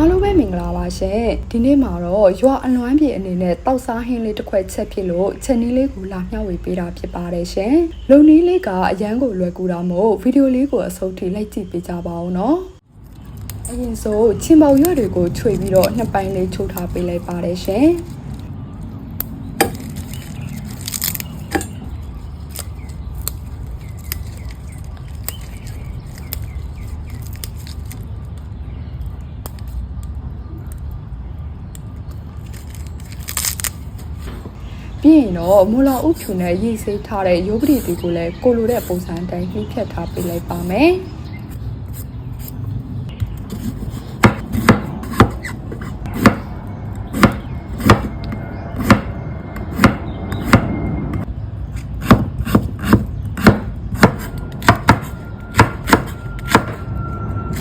အားလုံးပဲမင်္ဂလာပါရှင်ဒီနေ့မှာတော့ရွာအလွမ်းပြေအနေနဲ့တောက်စားဟင်းလေးတစ်ခွက်ချက်ဖြစ်လို့ချက်နီးလေးကိုလာမျှဝေပေးတာဖြစ်ပါတယ်ရှင်လုံနီးလေးကအရန်ကိုလွယ်ကူတာမို့ဗီဒီယိုလေးကိုအဆုံးထိလိုက်ကြည့်ပေးကြပါဦးနော်အရင်ဆိုချင်းပေါရွက်တွေကိုခြွေပြီးတော့နှစ်ပိုင်းလေးချိုးထားပေးလိုက်ပါတယ်ရှင် ပြီးရင်တော့မူလာဥဖြူနဲ့ရေးစိတ်ထားတဲ့ရုပ်ပရိတီကိုလည်းကိုလိုတဲ့ပုံစံအတိုင်းနှိဖြတ်ထားပေးလိုက်ပါမယ်။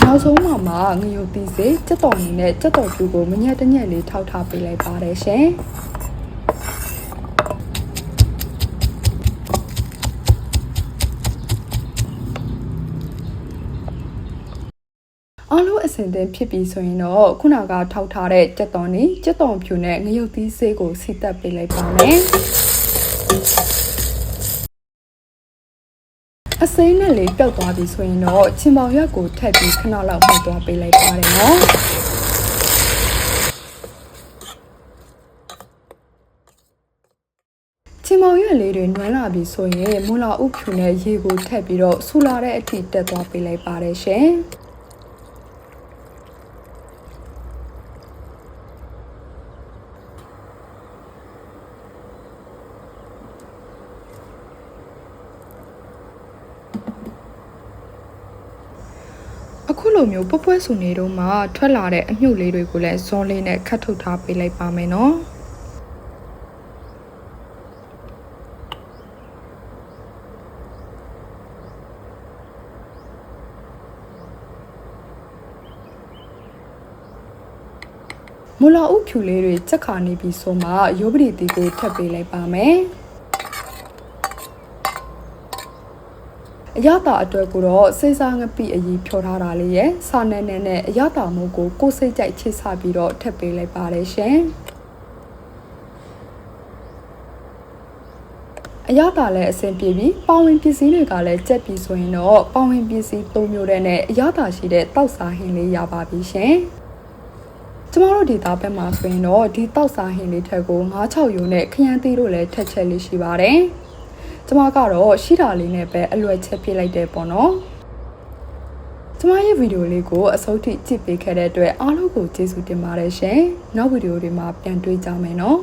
နောက်ဆုံးမှာမှငရုတ်သီးစေစက်တော်နေနဲ့စက်တော်ပြူကိုမညက်တညက်လေးထောက်ထားပေးလိုက်ပါတယ်ရှင်။ အားလုံးအစင်သင်ဖြစ်ပြီဆိုရင်တော့ခုနကထောက်ထားတဲ့ကြက်သွန်นี่ကြက်သွန်ဖြူနဲ့ငရုတ်သီးဆေးကိုစီတက်ပေးလိုက်ပါမယ်အစိမ်းနဲ့လေးပျောက်သွားပြီဆိုရင်တော့ချင်ပေါင်ရွက်ကိုထပ်ပြီးခဏလောက်မှတ်သွားပေးလိုက်ပါတယ်နော်ချင်မောင်ရွက်လေးတွေနွမ်းလာပြီဆိုရင်မူလာဥဖြူနဲ့ရေကိုထည့်ပြီးတော့ဆူလာတဲ့အထိတက်သွားပေးလိုက်ပါတယ်ရှင်။ လိုမျိုးပွက်ပွက်ဆူနေတော့မှထွက်လာတဲ့အမြုပ်လေးတွေကိုလည်းဇွန်လေးနဲ့ခတ်ထုတ်ထားပေးလိုက်ပါမယ်နော်မူလာဥဖြူလေးတွေချက်ခါနေပြီဆိုမှရုပ်ပရိတီကိုထပ်ပေးလိုက်ပါမယ် အရသာအတွက်ကိုတော့စေးစားငပိအကြီးဖြောထားတာလေးရဲ့စာနယ်နယ်နဲ့အရသာမို့ကိုကိုယ်စိတ်ကြိုက်ချစ်ဆပြီးတော့ထပ်ပေးလိုက်ပါတယ်ရှင်အရသာလည်းအဆင်ပြေပြီးပေါဝင်ပစ္စည်းတွေကလည်းကြက်ပြီဆိုရင်တော့ပေါဝင်ပစ္စည်း၃မျိုးတည်းနဲ့အရသာရှိတဲ့တောက်စားဟင်းလေးရပါပြီရှင်ကျမတို့ဒီသားဘက်မှာဆိုရင်တော့ဒီတောက်စားဟင်းလေးထက်ကို9-6ရုံနဲ့ခရမ်းသီးတို့လည်းထက်ချက်လေးရှိပါတယ်။ ကျမကတော့ရှိတာလေးနဲ့ပဲအလွယ်ချက်ပြလိုက်တယ်ပေါ့နော်ကျမရဲ့ဗီဒီယိုလေးကိုအဆုံးထိကြည့်ပေးခဲ့တဲ့အတွက်အားလုံးကိုကျေးဇူးတင်ပါတယ်ရှင်နောက်ဗီဒီယိုတွေမှာပြန်တွေ့ကြမယ်နော်